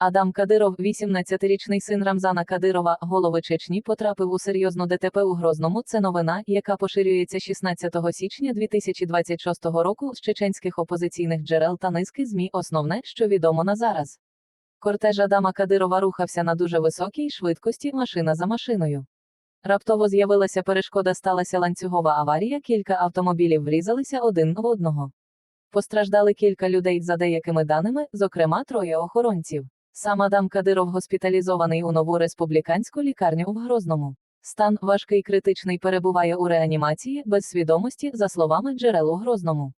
Адам Кадиров, 18-річний син Рамзана Кадирова, голови Чечні, потрапив у серйозну ДТП у Грозному. Це новина, яка поширюється 16 січня 2026 року з чеченських опозиційних джерел та низки ЗМІ. Основне, що відомо на зараз. Кортеж Адама Кадирова рухався на дуже високій швидкості машина за машиною. Раптово з'явилася перешкода, сталася ланцюгова аварія, кілька автомобілів врізалися один в одного. Постраждали кілька людей за деякими даними, зокрема троє охоронців. Сам Адам Кадиров госпіталізований у нову республіканську лікарню в Грозному. Стан важкий критичний перебуває у реанімації без свідомості, за словами джерел у Грозному.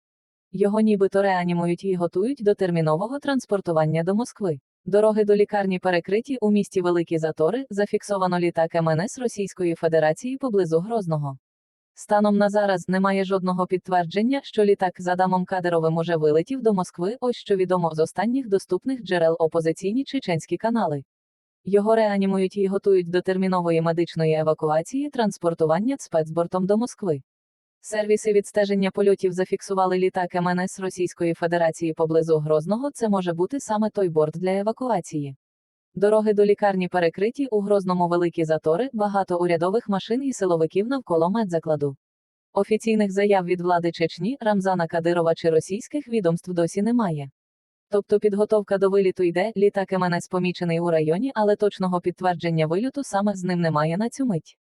Його нібито реанімують і готують до термінового транспортування до Москви. Дороги до лікарні перекриті у місті Великі Затори, зафіксовано літак МНС Російської Федерації поблизу Грозного. Станом на зараз немає жодного підтвердження, що літак з Адамом Кадировим уже вилетів до Москви. Ось що відомо з останніх доступних джерел опозиційні чеченські канали. Його реанімують і готують до термінової медичної евакуації транспортування спецбортом до Москви. Сервіси відстеження польотів зафіксували літак МНС Російської Федерації поблизу Грозного. Це може бути саме той борт для евакуації. Дороги до лікарні перекриті у Грозному великі затори, багато урядових машин і силовиків навколо медзакладу. Офіційних заяв від влади Чечні, Рамзана Кадирова чи російських відомств досі немає. Тобто підготовка до виліту йде, літак МНС помічений у районі, але точного підтвердження виліту саме з ним немає на цю мить.